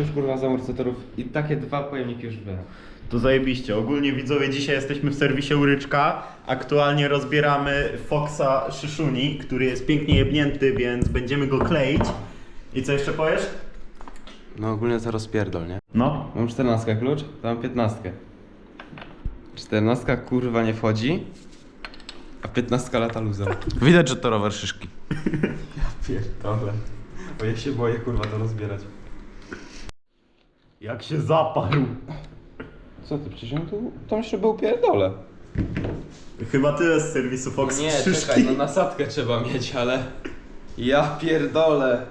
już kurwa z amortyzatorów i takie dwa pojemniki już były. To zajebiście. Ogólnie widzowie, dzisiaj jesteśmy w serwisie Uryczka. Aktualnie rozbieramy Foxa Szyszuni, który jest pięknie jebnięty, więc będziemy go kleić. I co jeszcze powiesz? No ogólnie to rozpierdol, nie? No. Mam 14 klucz, to mam 15. 14 kurwa nie wchodzi, a 15 lata luzem. Widać, że to rower szyszki. Pierdolę. Bo ja się boję kurwa to rozbierać. Jak się zaparł. Co ty, przecież on tu, tam jeszcze był pierdolę. Chyba tyle z serwisu Fox Nie, czekaj, no nasadkę trzeba mieć, ale... Ja pierdolę.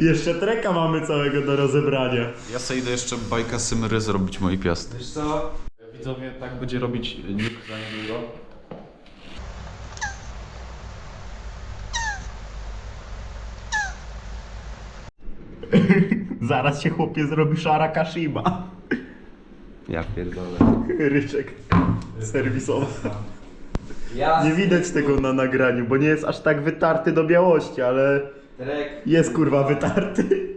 Jeszcze treka mamy całego do rozebrania. Ja sobie idę jeszcze bajka Symry zrobić moi piasty. Wiesz co? Widzowie, tak będzie robić nikt za niedługo. Zaraz się chłopie zrobi szara Kashiba. Ja pierdolę. Ryczek serwisowy. Nie widać tego na nagraniu, bo nie jest aż tak wytarty do białości, ale Trek. jest kurwa wytarty.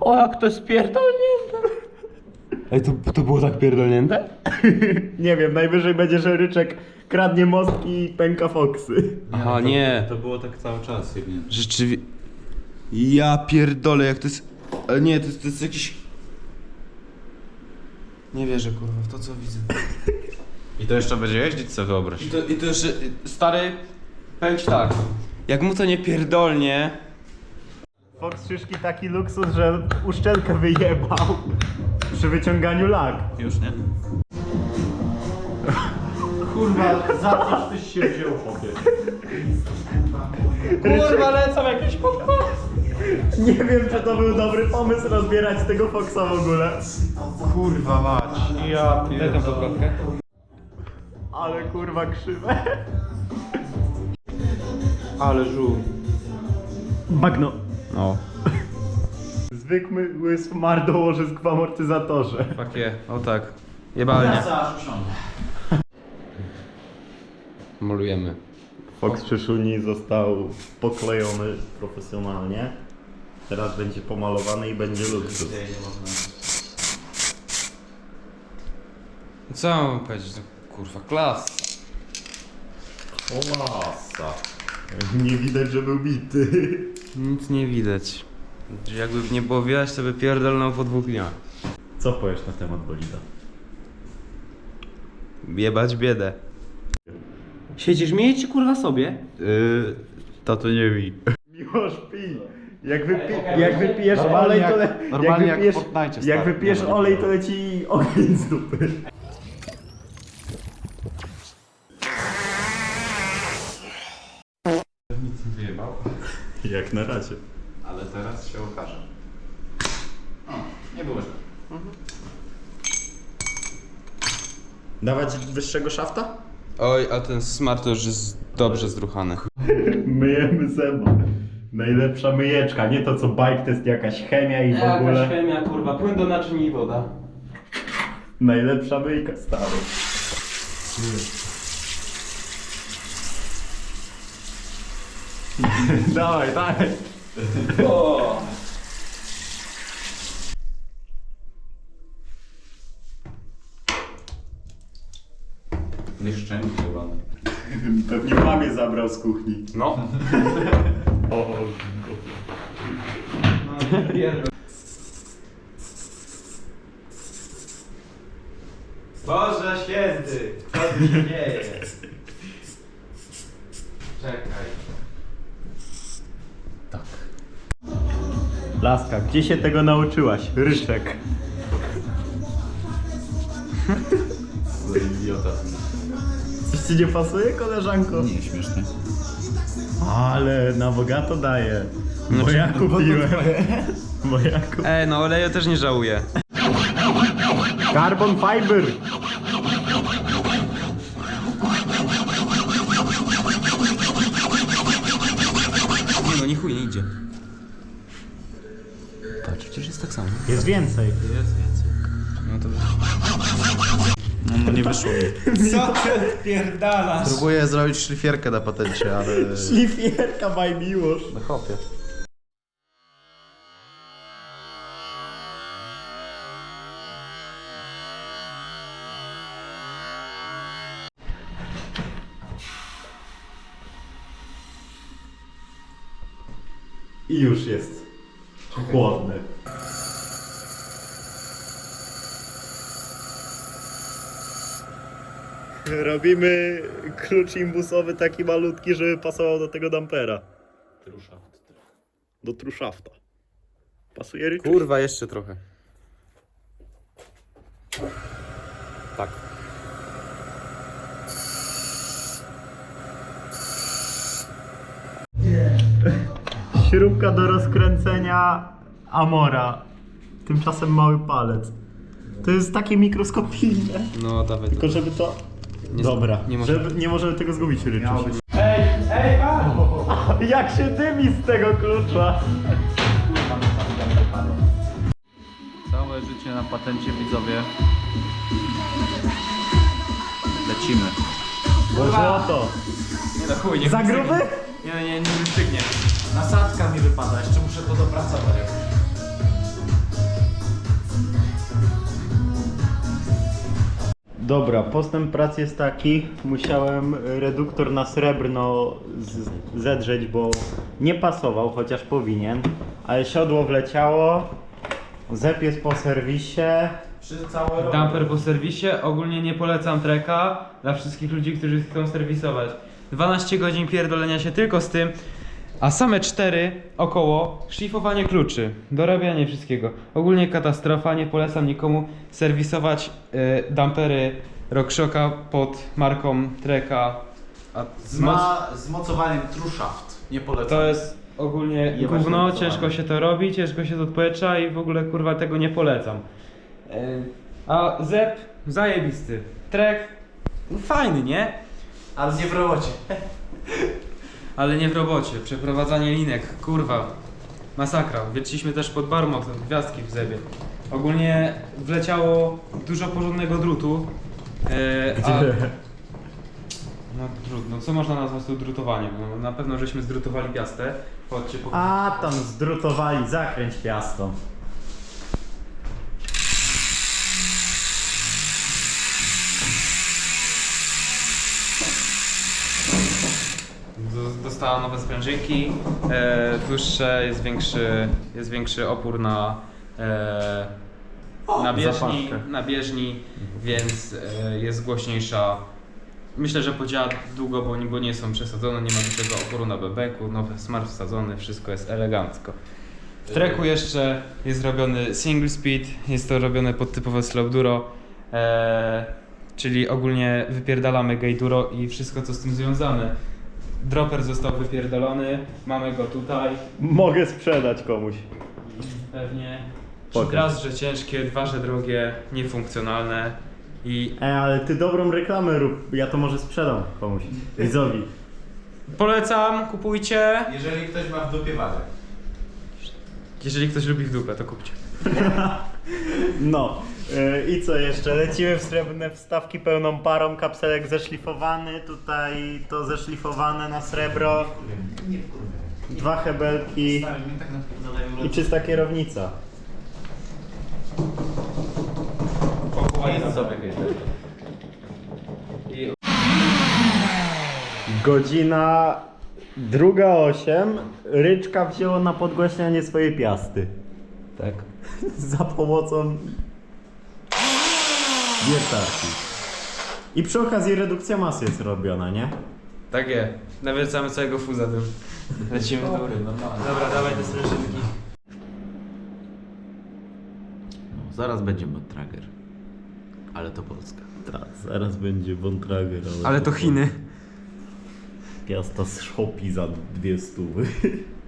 O, jak to jest pierdolnięte. Ej, to, to było tak pierdolnięte? Nie wiem, najwyżej będzie, że Ryczek kradnie mostki i pęka foksy. Aha, nie. To było tak cały czas, jebnie. Rzeczywiście. Ja pierdolę, jak to jest. Ale nie, to jest, to jest jakiś. Nie wierzę kurwa w to co widzę. I to jeszcze będzie jeździć, co wyobraź. I to, i to jeszcze. Stary, powiem ci tak. Jak mu to nie pierdolnie. Fox Szyszki taki luksus, że uszczelkę wyjebał przy wyciąganiu lag. Już, nie? Kurwa, za coś tyś się wziął, chłopie. Kurwa, lecą jakieś podpady. Nie wiem, czy to był dobry pomysł rozbierać tego Foxa w ogóle. Kurwa mać. Ja Daj tam podkładkę. Ale kurwa krzywe. Ale żół. Bagno. No. Zwykły smar dołożysk w amortyzatorze. Takie, o tak. Jebalnie. Molujemy. Fox Szyszuni został poklejony profesjonalnie. Teraz będzie pomalowany i będzie luksus. Co mam powiedzieć? No, kurwa, klas. Klasa. Nie widać, że był bity. Nic nie widać. Jakby nie było widać, to by pierdolnął po dwóch dniach. Co powiesz na temat bolida? Jebać biedę. Siedzisz, miejcie ci kurwa sobie? Yy, tato nie wi. Miłosz pij. Jak, wypi jak wypijesz Normalnie olej, to le normalnie jak wypijesz, jak wypijesz Dobra, olej, to leci ogień z dupy. Nic nie wyjebał. Jak na razie. Ale teraz się okaże. O, nie było źle. Dawać wyższego szafta? Oj, a ten smart to już jest dobrze zdruchany. Myjemy zęby. Najlepsza myjeczka, nie to co bike test, jakaś chemia i w ogóle. chemia, kurwa, płyn do naczyń i woda. Najlepsza myjka, stary. dawaj, dawaj. O! Nie szczęki chyba. Pewnie mamie zabrał z kuchni. No. Boże święty, co tu się dzieje? Czekaj. Laska, gdzie się tego nauczyłaś? Ryczek. Co idiota. Coś ci nie pasuje, koleżanko? Nie, śmieszne. Ale na bogato daje. Bo ja kupiłem. Bo ja kupiłem. Ej, no oleju też nie żałuję. Carbon fiber. Nie no, ni chuj nie idzie. Patrz, przecież jest tak samo. Jest więcej. Jest więcej. No to... No, no nie wyszło mi. Co ty odpierdalasz? Próbuję zrobić szlifierkę na patencie, ale... Szlifierka by Miłosz. No chopie. I już jest chłodny. Robimy klucz imbusowy taki malutki, żeby pasował do tego dampera. Do truszafta. Pasuje rycz? Kurwa, jeszcze trochę. Tak. Śrubka do rozkręcenia Amora. Tymczasem mały palec. To jest takie mikroskopijne. No, dawaj. Tylko żeby to... Nie Dobra, nie może- żeby, nie możemy tego zgubić, Ryczuś. Miało być Jak się dymi z tego klucza. całe życie na patencie widzowie. Lecimy. Bo złoto. Nie no chuj, nie Za gruby? Nie, nie, nie wystygnie. Nasadka mi wypada, jeszcze muszę to dopracować. Dobra, postęp pracy jest taki. Musiałem reduktor na srebrno z- zedrzeć, bo nie pasował, chociaż powinien. Ale siodło wleciało. Zep jest po serwisie. Przy całe rok. Damper po serwisie. Ogólnie nie polecam treka dla wszystkich ludzi, którzy chcą serwisować. 12 godzin pierdolenia się tylko z tym, a same 4 około szlifowanie kluczy, dorabianie wszystkiego. Ogólnie katastrofa, nie polecam nikomu serwisować y, dampery RockShocka pod marką Treka. A Z, ma, z mocowaniem Trushaft. Nie polecam. To jest ogólnie Jebać gówno, ciężko się to robi, ciężko się to odpłecza i w ogóle kurwa tego nie polecam. E, A Zep zajebisty. Trek fajny, nie? Ale nie w robocie. Ale nie w robocie. Przeprowadzanie linek, kurwa. Masakra. Wieczyliśmy też pod barmok, gwiazdki w Zebie. Ogólnie wleciało dużo porządnego drutu. E, a... No drut, no co można nazwać to drutowaniem? No, na pewno żeśmy zdrutowali piastę. Chodźcie po... A tam zdrutowali, zakręć piasto. Dostała nowe sprężynki, e, dłuższe, jest większy, jest większy opór na, e, na bieżni, zapaszkę. na bieżni więc e, jest głośniejsza. Myślę, że podziała długo, bo, nie- bo nie są przesadzone, nie ma dużego oporu na bebeku, nowy smart wsadzony, wszystko jest elegancko. W treku jeszcze jest robiony single speed, jest to robione pod typowe slow duro, e, czyli ogólnie wypierdalamy gate duro i wszystko co z tym związane. Dropper został wypierdolony, mamy go tutaj, Mogę sprzedać komuś. pewnie. Pokaż. Raz, że ciężkie, dwa, że drogie, niefunkcjonalne i E, ale ty dobrą reklamę rób. Ja to może sprzedam komuś. Widzowi. polecam, kupujcie. Jeżeli ktoś ma w dupie wadę. Jeżeli ktoś lubi w dupę, to kupcie. No. E, I co jeszcze? Lecimy w srebrne wstawki pełną parą, kapselek zeszlifowany, tutaj to zeszlifowane na srebro, dwa hebelki i czysta kierownica. Godzina druga osiem. Ryczka wzięło na podgłaśnianie swojej piasty. tak. Za pomocą wiertarki. I przy okazji redukcja masy jest robiona, nie? Tak jest. Nawiercamy całego fuza tym. Lecimy w dół. normalnie. Dobra, dawaj te sprężynki. Zaraz będzie Trager. Ale to Polska. Tak, zaraz będzie Bontrager. Ale to Chiny. Piasta z Shopee za dwie stówy.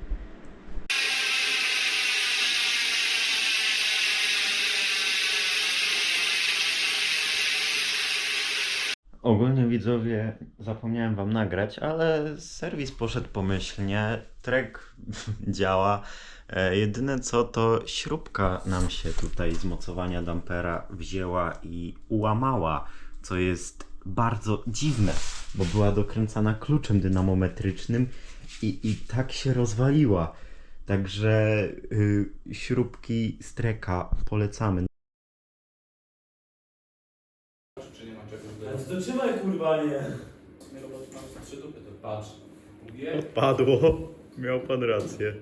Ogólnie widzowie, zapomniałem wam nagrać, ale serwis poszedł pomyślnie, trek działa. E, jedyne co to śrubka nam się tutaj z mocowania dampera wzięła i ułamała, co jest bardzo dziwne, bo była dokręcana kluczem dynamometrycznym i, i tak się rozwaliła. Także y, śrubki z treka polecamy. To trzymaj kurwa nie. Nie no, mam trzy dupy, to patrz. Mówię? Padło. Miał pan rację.